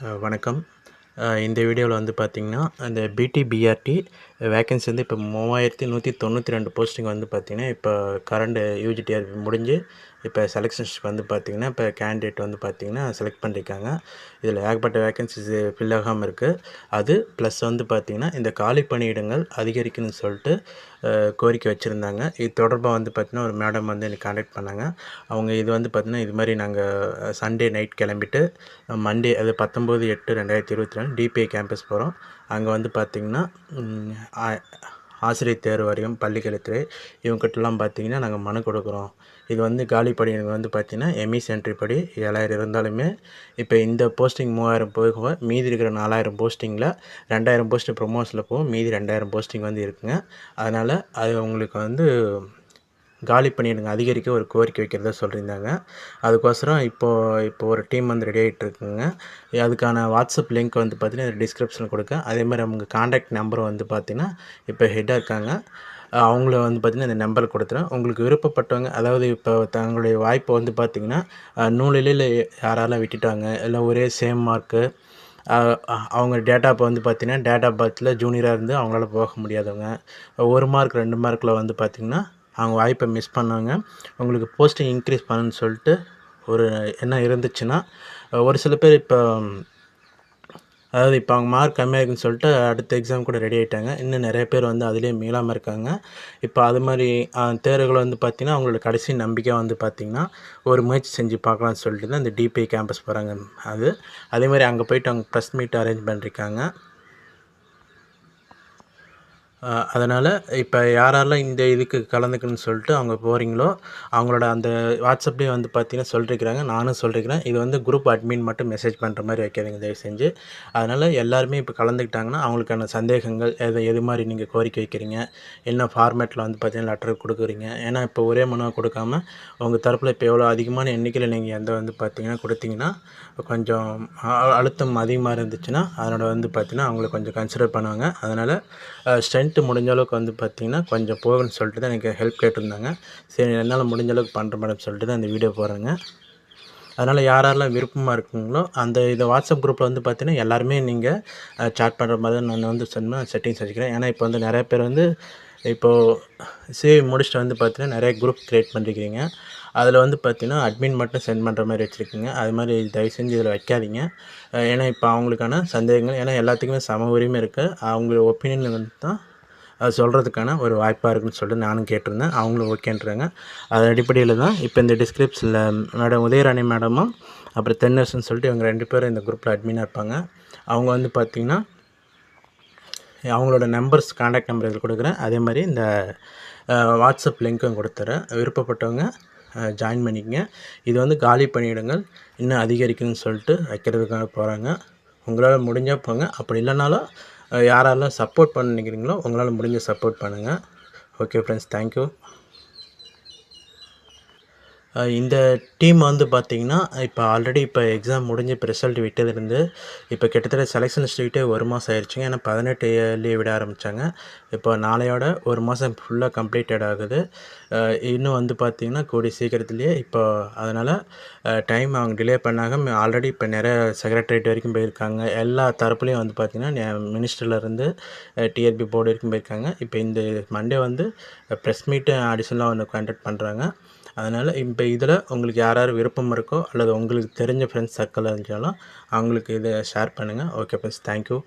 வணக்கம். இந்த வீடியோவில் வந்து பார்த்திங்கன்னா அந்த பிடிபிஆர்டி வேக்கன்சி வந்து இப்போ மூவாயிரத்தி நூற்றி தொண்ணூற்றி ரெண்டு போஸ்டிங் வந்து பார்த்திங்கன்னா இப்போ கரண்ட் யூஜிடிஆர் முடிஞ்சு இப்போ செலெக்ஷன்ஸ்க்கு வந்து பார்த்திங்கன்னா இப்போ கேண்டிடேட் வந்து பார்த்திங்கன்னா செலக்ட் பண்ணியிருக்காங்க இதில் ஏகப்பட்ட வேக்கன்சிஸ் ஃபில் ஆகாமல் இருக்குது அது ப்ளஸ் வந்து பார்த்திங்கன்னா இந்த காலி பணியிடங்கள் அதிகரிக்கணும்னு சொல்லிட்டு கோரிக்கை வச்சுருந்தாங்க. இது தொடர்பாக வந்து பார்த்திங்கன்னா ஒரு மேடம் வந்து எனக்கு காண்டாக்ட் பண்ணாங்க. அவங்க இது வந்து பார்த்திங்கன்னா இது மாதிரி நாங்கள் சண்டே நைட் கிளம்பிட்டு மண்டே அது பத்தொம்போது எட்டு ரெண்டாயிரத்தி இருபத்தி ரெண்டு டிபிஐ கேம்பஸ் போகிறோம் அங்கே வந்து பார்த்திங்கன்னா ஆசிரியர் தேர்வு வரையும் பள்ளிக்கல்வித்துறை இவங்ககிட்டலாம் பார்த்திங்கன்னா நாங்கள் மனு கொடுக்குறோம். இது வந்து காலி எனக்கு வந்து பார்த்திங்கன்னா எம்இ சென்ட்ரி படி ஏழாயிரம் இருந்தாலுமே இப்போ இந்த போஸ்டிங் மூவாயிரம் போக மீதி இருக்கிற நாலாயிரம் போஸ்டிங்கில் ரெண்டாயிரம் போஸ்ட்டு ப்ரொமோஷனில் போகும். மீதி ரெண்டாயிரம் போஸ்டிங் வந்து இருக்குங்க. அதனால் அது உங்களுக்கு வந்து காலி பணியிடங்கள் அதிகரிக்க ஒரு கோரிக்கை வைக்கிறதா சொல்லியிருந்தாங்க. அதுக்கோசரம் இப்போது இப்போ ஒரு டீம் வந்து ரெடி ஆகிட்டு இருக்குங்க. அதுக்கான வாட்ஸ்அப் லிங்க் வந்து பார்த்திங்கன்னா டிஸ்கிரிப்ஷனில் கொடுக்க அதே மாதிரி அவங்க காண்டாக்ட் நம்பர் வந்து பார்த்தீங்கன்னா இப்போ ஹெட்டாக இருக்காங்க. அவங்கள வந்து பார்த்திங்கன்னா இந்த நம்பர் கொடுத்துறேன். உங்களுக்கு விருப்பப்பட்டவங்க அதாவது இப்போ தங்களுடைய வாய்ப்பை வந்து பார்த்திங்கன்னா அஹ் நூலிலையில் விட்டுட்டாங்க இல்லை ஒரே சேம் மார்க்கு அவங்க டேட்டா இப்போ வந்து பார்த்திங்கன்னா டேட்டா பர்த்தில் ஜூனியராக இருந்து அவங்களால போக முடியாதவங்க. ஒரு மார்க் ரெண்டு மார்க்கில் வந்து பார்த்திங்கன்னா அவங்க வாய்ப்பை மிஸ் பண்ணாங்க. உங்களுக்கு போஸ்டிங் இன்க்ரீஸ் பண்ணணும்னு சொல்லிட்டு ஒரு எண்ணம் இருந்துச்சுன்னா ஒரு சில பேர் இப்போ அதாவது இப்போ அவங்க மார்க் கம்மியாக இருக்குன்னு சொல்லிட்டு அடுத்த எக்ஸாம் கூட ரெடி ஆகிட்டாங்க இன்னும் நிறைய பேர் வந்து அதுலேயே மீளாமல் இருக்காங்க. இப்போ அது மாதிரி தேர்வுகள் வந்து பார்த்திங்கன்னா அவங்களோட கடைசி நம்பிக்கை வந்து பார்த்திங்கன்னா ஒரு முயற்சி செஞ்சு பார்க்கலாம்னு சொல்லிட்டு தான் இந்த டிபிஐ கேம்பஸ் போகிறாங்க அது அதே மாதிரி அங்கே போயிட்டு அவங்க ப்ரெஸ் மீட் அரேஞ்ச் பண்ணியிருக்காங்க அதனால் இப்போ யாரெல்லாம் இந்த இதுக்கு கலந்துக்கணும்னு சொல்லிட்டு அவங்க போகிறீங்களோ அவங்களோட அந்த வாட்ஸ்அப்லேயே வந்து பார்த்தீங்கன்னா சொல்லிருக்கிறாங்க நானும் சொல்லிருக்கிறேன். இது வந்து குரூப் அட்மின் மட்டும் மெசேஜ் பண்ணுற மாதிரி வைக்காதீங்க தயவு செஞ்சு. அதனால் எல்லாருமே இப்போ கலந்துக்கிட்டாங்கன்னா அவங்களுக்கான சந்தேகங்கள் எது எது மாதிரி நீங்கள் கோரிக்கை வைக்கிறீங்க என்ன ஃபார்மேட்டில் வந்து பார்த்தீங்கன்னா லெட்டர் கொடுக்குறீங்க. ஏன்னா இப்போ ஒரே மனுவை கொடுக்காம உங்கள் தரப்பில் இப்போ எவ்வளோ அதிகமான எண்ணிக்கையில் நீங்கள் எந்த வந்து பார்த்தீங்கன்னா கொடுத்தீங்கன்னா கொஞ்சம் அழுத்தம் அதிகமாக இருந்துச்சுன்னா அதனோட வந்து பார்த்தீங்கன்னா அவங்களை கொஞ்சம் கன்சிடர் பண்ணுவாங்க. அதனால் ஸ்ட்ரென்த்து முடிஞ்ச அளவுக்கு வந்து பார்த்திங்கன்னா கொஞ்சம் போகணும்னு சொல்லிட்டு தான் எனக்கு ஹெல்ப் கேட்டிருந்தாங்க. சரி என்னால் முடிஞ்ச அளவுக்கு பண்ணுற மேடம் சொல்லிட்டு தான் இந்த வீடியோ போகிறேங்க அதனால் யார் யாரெல்லாம் விருப்பமாக இருக்குங்களோ அந்த இதை வாட்ஸ்அப் குரூப்பில் வந்து பார்த்தீங்கன்னா எல்லாருமே நீங்கள் சாட் பண்ணுற மாதிரி தான் நான் வந்து சொன்னால் செட்டிங்ஸ் வச்சுக்கிறேன். ஏன்னா இப்போ வந்து நிறைய பேர் வந்து இப்போது சிவி முடிச்சுட்டு வந்து பார்த்தீங்கன்னா நிறைய குரூப் க்ரியேட் பண்ணிருக்கிறீங்க அதில் வந்து பார்த்தீங்கன்னா அட்மின் மட்டும் சென்ட் பண்ணுற மாதிரி வச்சுருக்கீங்க. அது மாதிரி தயவு செஞ்சு இதில் வைக்காதீங்க. ஏன்னா இப்போ அவங்களுக்கான சந்தேகங்கள் ஏன்னா எல்லாத்துக்குமே சம உரிமை இருக்குது அவங்க ஒப்பீனியன் வந்து தான் சொல்கிறதுக்கான ஒரு வாய்ப்பாக இருக்குன்னு சொல்லிட்டு நானும் கேட்டிருந்தேன். அவங்களும் ஓகேன்றாங்க. அது அடிப்படையில் தான் இப்போ இந்த டிஸ்கிரிப்ஷனில் மேடம் உதயராணி மேடமும் அப்புறம் தென்னரசுன்னு சொல்லிட்டு இவங்க ரெண்டு பேரும் இந்த குரூப்பில் அட்மினாக இருப்பாங்க. அவங்க வந்து பார்த்திங்கன்னா அவங்களோட நம்பர்ஸ் காண்டாக்ட் நம்பர் இதில் கொடுக்குறேன். அதே மாதிரி இந்த வாட்ஸ்அப் லிங்க்கும் கொடுத்துறேன். விருப்பப்பட்டவங்க ஜாயின் பண்ணிக்கங்க. இது வந்து காலி பணியிடங்கள். இன்னும் அதிகரிக்குன்னு சொல்லிட்டு வைக்கிறதுக்காக போகிறாங்க உங்களால் முடிஞ்சால் போங்க. அப்படி இல்லைனாலும் யாரெல்லாம் சப்போர்ட் பண்ணிக்கிறீங்களோ உங்களால் முடிஞ்ச சப்போர்ட் பண்ணுங்கள் ஓகே ஃப்ரெண்ட்ஸ் தேங்க்யூ இந்த டீம் வந்து பார்த்திங்கன்னா இப்போ ஆல்ரெடி இப்போ எக்ஸாம் முடிஞ்சு இப்போ ரிசல்ட் விட்டதுலேருந்து இப்போ கிட்டத்தட்ட செலெக்ஷன் ஸ்ட்ரீட்டே ஒரு மாதம் ஆயிடுச்சுங்க ஏன்னா பதினெட்டு லீவ் விட ஆரம்பித்தாங்க இப்போ நாளையோட ஒரு மாதம் ஃபுல்லாக கம்ப்ளீட்டட் ஆகுது. இன்னும் வந்து பார்த்திங்கன்னா கூடிய சீக்கிரத்துலேயே இப்போ அதனால் டைம் அவங்க டிலே பண்ணாங்க. ஆல்ரெடி இப்போ நிறைய செக்ரட்டரியேட் வரைக்கும் போயிருக்காங்க. எல்லா தரப்புலையும் வந்து பார்த்திங்கன்னா மினிஸ்டர்லேருந்து டிஆர்பி போர்டு வரைக்கும் போயிருக்காங்க. இப்போ இந்த மண்டே வந்து ப்ரெஸ் மீட்டு அடிஷனலாக ஒன்று கண்டக்ட் பண்ணுறாங்க அதனால் இப்போ இதில் உங்களுக்கு யார் யார் விருப்பம் இருக்கோ அல்லது உங்களுக்கு தெரிஞ்ச ஃப்ரெண்ட்ஸ் சர்க்கிள் இருந்தாலும் அவங்களுக்கு இதை ஷேர் பண்ணுங்கள் ஓகே ஃப்ரெண்ட்ஸ் தேங்க்யூ